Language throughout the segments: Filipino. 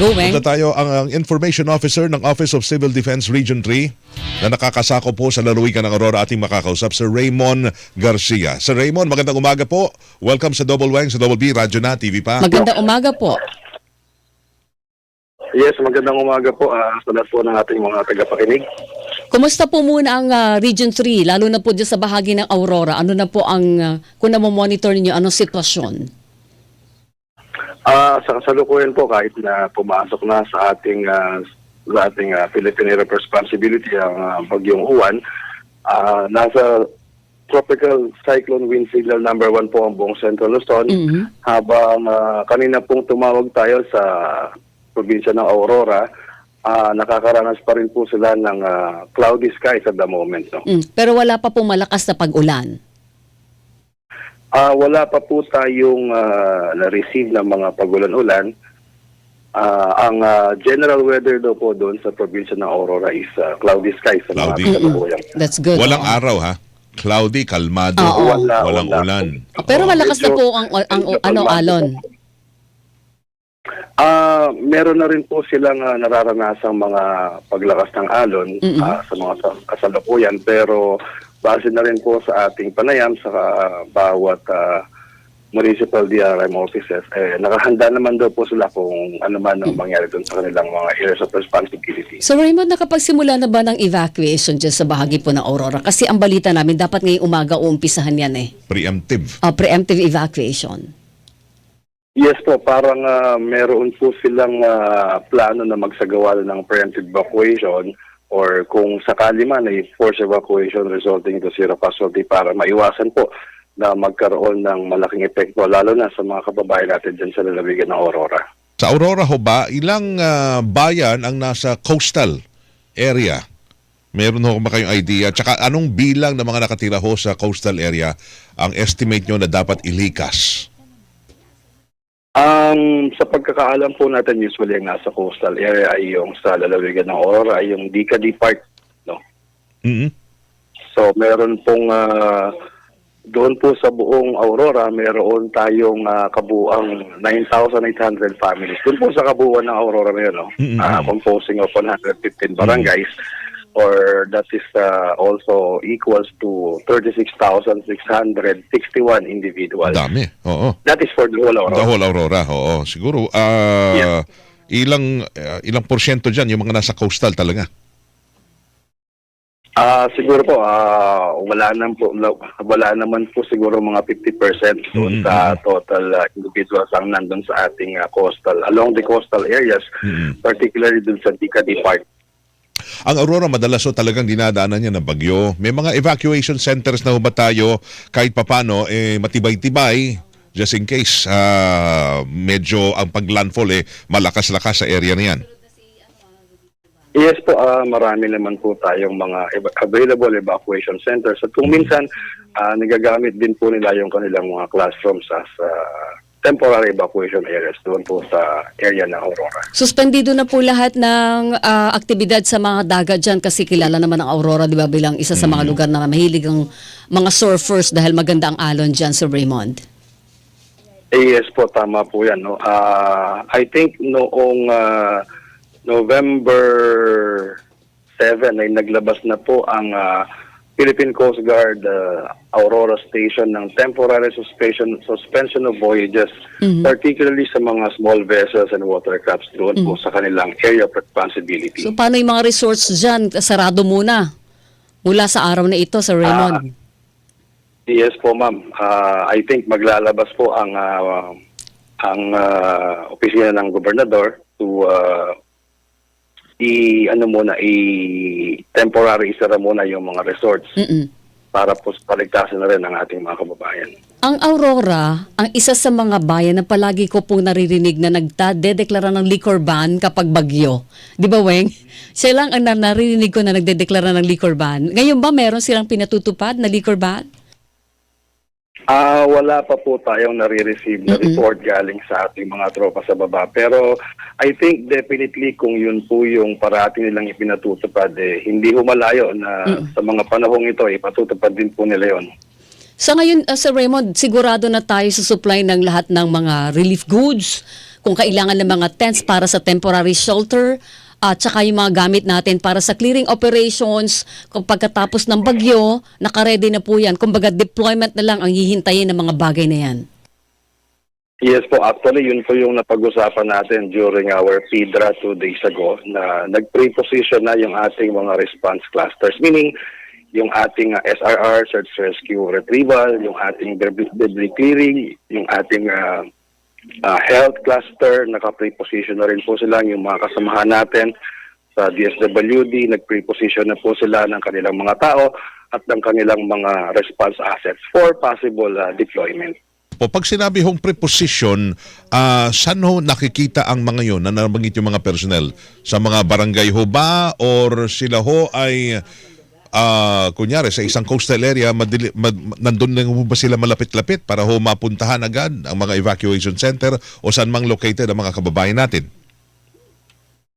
Go, Weng. Punta tayo ang, ang Information Officer ng Office of Civil Defense Region 3 na nakakasako po sa lalawigan ng Aurora ating makakausap, Sir Raymond Garcia. Sir Raymond, magandang umaga po. Welcome sa Double Wang, sa Double B, Radyo na, TV pa. Magandang umaga po. Yes, magandang umaga po ah, sa lahat po ng ating mga tagapakinig. Kumusta po muna ang ah, Region 3, lalo na po dyan sa bahagi ng Aurora? Ano na po ang, ah, kung namomonitor ninyo, anong sitwasyon? Ah, sa kasalukuyan po kahit na pumasok na sa ating ah, sa ating Philippine Area of Responsibility ang ah, bagyong Uwan, ah, nasa tropical cyclone wind signal number one po ang buong Central Luzon Mhm. habang ah, kanina pong tumawag tayo sa probinsya ng Aurora ah, nakakaranas pa rin po sila ng ah, cloudy skies at the moment no? Mm, Pero wala pa po malakas na pag-ulan. Ah, wala pa po tayong ah, na-receive ng mga pagulan-ulan. Ah, ang ah, general weather daw po doon sa probinsya ng Aurora is ah, cloudy skies sa Cloudy. mga kasalukuyan. That's good. Walang oo. araw ha? Cloudy, kalmado, Oo. Wala, walang wala. ulan. Pero malakas na po ang, ang, medyo ano, alon. Ah, meron na rin po silang ah, nararanasang mga paglakas ng alon Mm-mm. ah, sa mga sa- kasalukuyan pero base na rin po sa ating panayam sa ah, bawat ah, municipal DRM offices eh nakahanda naman daw po sila kung ano man ang mangyari doon sa kanilang mga areas of responsibility. So Raymond, nakapagsimula na ba ng evacuation dyan sa bahagi po ng Aurora? Kasi ang balita namin, dapat ngayong umaga uumpisahan yan eh. Preemptive. Ah, preemptive evacuation. Yes po, parang ah, meron po silang ah, plano na magsagawa ng preemptive evacuation or kung sakali man ay forced evacuation resulting into zero casualty para maiwasan po na magkaroon ng malaking epekto lalo na sa mga kababayan natin dyan sa lalawigan ng Aurora. Sa Aurora ho ba, ilang ah, bayan ang nasa coastal area? Meron ho ba kayong idea? Tsaka anong bilang ng mga nakatira ho sa coastal area ang estimate nyo na dapat ilikas? Um, sa pagkakaalam po natin, usually ang nasa coastal area ay yung sa lalawigan ng Aurora, ay yung Dicady Park. No? Mhm. So meron pong ah, doon po sa buong Aurora, meron tayong ah, kabuang 9,800 families. Doon po sa kabuuan ng Aurora na yun, no? Mm-mm. Ah, composing of 115 barangays or that is ah, also equals to 36,661 individuals. Dami. Oo. That is for the whole Aurora. The whole Aurora, oo. Siguro, ah, Yeah. ilang ah, ilang porsyento dyan yung mga nasa coastal talaga? Ah, siguro po ah wala naman po wala naman po siguro mga 50% doon Mm, sa total ah, individuals ang nandun sa ating ah, coastal along the coastal areas Mm. particularly dun sa Dicady Park. Ang Aurora madalas ho talagang dinadaanan niya ng bagyo. May mga evacuation centers na ba tayo kahit papano eh, matibay-tibay just in case ah, medyo ang paglandfall eh malakas-lakas sa area na yan. Yes po, ah, marami naman po tayong mga available evacuation centers at kung minsan ah, nagagamit din po nila yung kanilang mga classrooms as ah, temporary evacuation areas doon po sa area ng Aurora. Suspendido na po lahat ng ah, aktibidad sa mga dagat dyan kasi kilala naman ang Aurora, di ba, bilang isa sa mga lugar na mahilig ang mga surfers dahil maganda ang alon dyan sa Raymond. Eh, yes po, tama po yan. No? Ah, I think noong ah, November 7 ay naglabas na po ang ah, Philippine Coast Guard ah, Aurora Station ng temporary suspension suspension of voyages, particularly sa mga small vessels and watercrafts doon po sa kanilang area of responsibility. So paano yung mga resorts dyan? Sarado muna mula sa araw na ito sa Raymond. Yes po, ma'am. Ah, I think maglalabas po ang ah, ang ah, opisina ng gobernador to ah, i ano muna i temporary isara muna yung mga resorts Mm-mm. para po sa paligtasan na rin ng ating mga kababayan. Ang Aurora, ang isa sa mga bayan na palagi ko pong naririnig na nagdedeklara ng liquor ban kapag bagyo. Di ba, Weng? Siya lang ang na- naririnig ko na nagdedeklara ng liquor ban. Ngayon ba meron silang pinatutupad na liquor ban? Ah, wala pa po tayong nare-receive na report galing sa ating mga tropa sa baba. Pero I think definitely kung yun po yung parati nilang ipinatutupad, eh, hindi humalayo na sa mga panahong ito, ipatutupad din po nila yun. Sa ngayon, uh, Sir Raymond, sigurado na tayo sa supply ng lahat ng mga relief goods, kung kailangan ng mga tents para sa temporary shelter, at saka yung mga gamit natin para sa clearing operations, pagkatapos ng bagyo, nakaredy na po yan. Kumbaga deployment na lang ang hihintayin ng mga bagay na yan. Yes po, actually yun po yung napag-usapan natin during our PIDRA two days ago na nag-pre-position na yung ating mga response clusters. Meaning, yung ating uh, SRR, Search Rescue Retrieval, yung ating debris clearing, yung ating uh, uh, health cluster, naka-pre-position na rin po sila yung mga kasamahan natin sa DSWD, nag-pre-position na po sila ng kanilang mga tao at ng kanilang mga response assets for possible uh, deployment. Po, pag sinabi hong preposition, ah, saan ho nakikita ang mga yon na nabanggit yung mga personnel? Sa mga barangay ho ba or sila ho ay ah, kunyari sa isang coastal area, madili, mad, nandun ho ba sila malapit-lapit para ho mapuntahan agad ang mga evacuation center o saan mang located ang mga kababayan natin?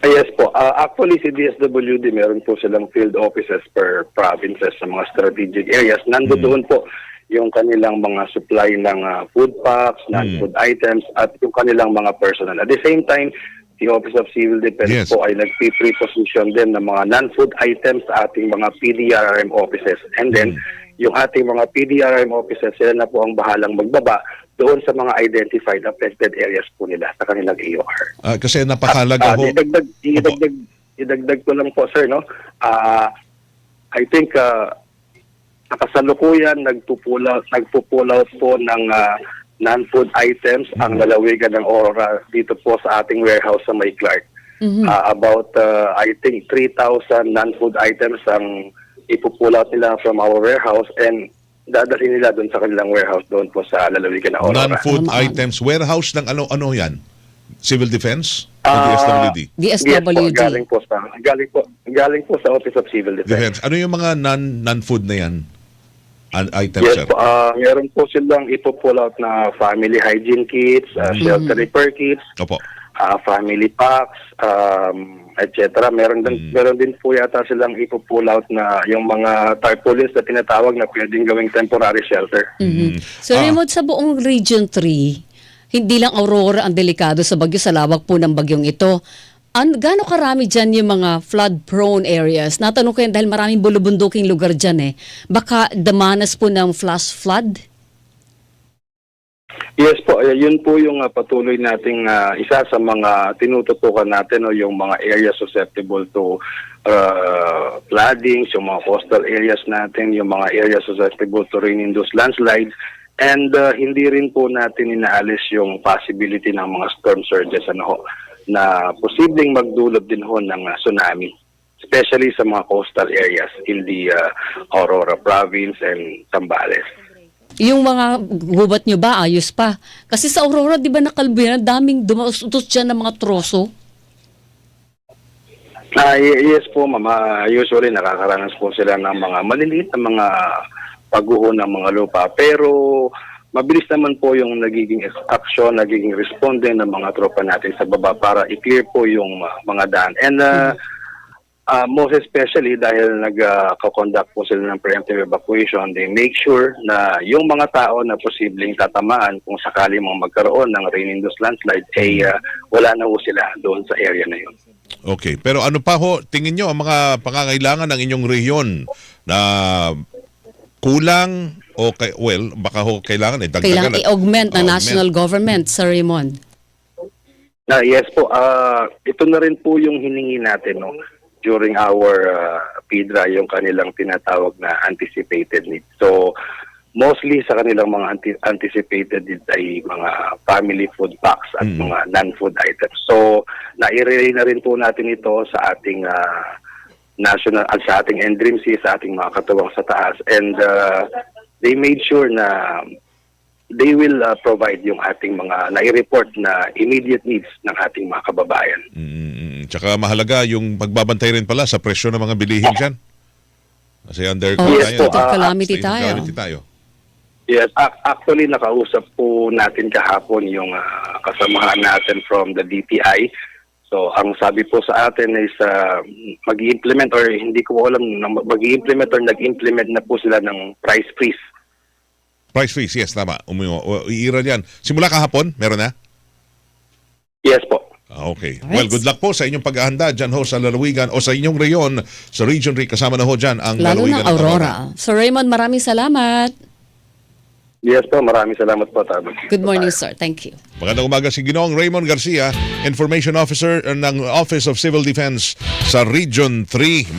Ah, Yes po. Uh, actually, si DSWD, meron po silang field offices per provinces sa mga strategic areas. Nando doon po yung kanilang mga supply ng ah, food packs, non-food items, at yung kanilang mga personal. At the same time, the Office of Civil Defense Yes. po ay nag-pre-position din ng mga non-food items sa ating mga PDRRM offices. And then, yung ating mga PDRRM offices, sila na po ang bahalang magbaba doon sa mga identified affected areas po nila sa kanilang AOR. Ah, kasi napakalaga Ah, ho. idagdag, idagdag, idagdag ko lang po, sir, no? Ah, I think uh, nakasalukuyan nagpupulaw nagpupulaw po ng ah, non-food items ang lalawigan ng Aurora dito po sa ating warehouse sa May Clark. Ah, about uh, I think 3,000 non-food items ang ipupull out nila from our warehouse and dadalhin nila doon sa kanilang warehouse doon po sa lalawigan ng Aurora. Non-food items, warehouse ng ano-ano yan? Civil Defense o Ah, DSWD? Yes po, DSWD. galing po sa galing po galing po sa Office of Civil Defense. Defense. Ano yung mga non, non-food na yan? An items, Yes sir? po, ah, meron po silang ipo-pull out na family hygiene kits, ah, shelter repair kits, Opo. ah, family packs, um, etc. Meron din meron din po yata silang ipo-pull out na yung mga tarpaulins na tinatawag na pwedeng gawing temporary shelter. Mhm. So Ah. remote sa buong Region 3, hindi lang Aurora ang delikado sa bagyo sa lawak po ng bagyong ito. An gaano karami dyan yung mga flood-prone areas? Natanong ko yan dahil maraming bulubunduking lugar dyan eh. Baka damanas po ng flash flood? Yes po, eh, yun po yung ah, patuloy nating ah, isa sa mga tinututukan natin o yung mga areas susceptible to uh, floodings, yung mga coastal areas natin, yung mga areas susceptible to rain-induced landslides, and ah, hindi rin po natin inaalis yung possibility ng mga storm surges ano ho, na posibleng magdulot din ho ng ah, tsunami especially sa mga coastal areas in the ah, Aurora province and Zambales. Yung mga gubat nyo ba, ayos pa? Kasi sa Aurora, di ba nakalbihan, daming dumautos dyan ng mga troso? Y- yes po, ma'am. Ah, usually nakakaranas po sila ng mga maliliit na mga pagguho ng mga lupa. Pero mabilis naman po yung nagiging action, nagiging responde ng mga tropa natin sa baba para i-clear po yung ah, mga daan. And ah, ah, most especially dahil nag-conduct po sila ng preemptive evacuation, they make sure na yung mga tao na posibleng tatamaan kung sakali mong magkaroon ng rain-induced landslide, ay ah, wala na po sila doon sa area na yun. Okay. Pero ano pa ho, tingin nyo ang mga pangangailangan ng inyong rehiyon na kulang o kay, well, baka ho kailangan eh, dagdagan. Kailangan i-augment Augment. national government, Sir Raymond. Ah, yes po, ah ito na rin po yung hiningi natin no, during our ah, PIDRA, yung kanilang tinatawag na anticipated needs. So, mostly sa kanilang mga anti- anticipated needs ay mga family food packs at Mm. mga non-food items. So, nai-relay na rin po natin ito sa ating ah, national at sa ating NDRIMC, sa ating mga katuwang sa taas. And ah, they made sure na they will uh, provide yung ating mga nai-report na immediate needs ng ating mga kababayan. Mm, tsaka mahalaga yung pagbabantay rin pala sa presyo ng mga bilihin dyan. Kasi under Oh, Yes po, ah, calamity tayo. calamity tayo. Yes, ac- actually nakausap po natin kahapon yung ah, kasamahan natin from the DTI. So ang sabi po sa atin is uh, mag-implement or hindi ko alam mag-implement or nag-implement na po sila ng price freeze Price freeze, yes, tama. Umiwa, iiral yan. Simula kahapon, meron na? Yes po. Ah, Okay. Alright. Well, good luck po sa inyong paghahanda dyan ho sa Lalawigan o sa inyong reyon sa Region 3. Kasama na ho dyan ang Lalo Lalawigan na at Aurora. So Raymond, maraming salamat. Yes po, maraming salamat po. Tabang. Good morning, sir. Thank you. Magandang umaga si Ginoong Raymond Garcia, Information Officer ng Office of Civil Defense sa Region 3.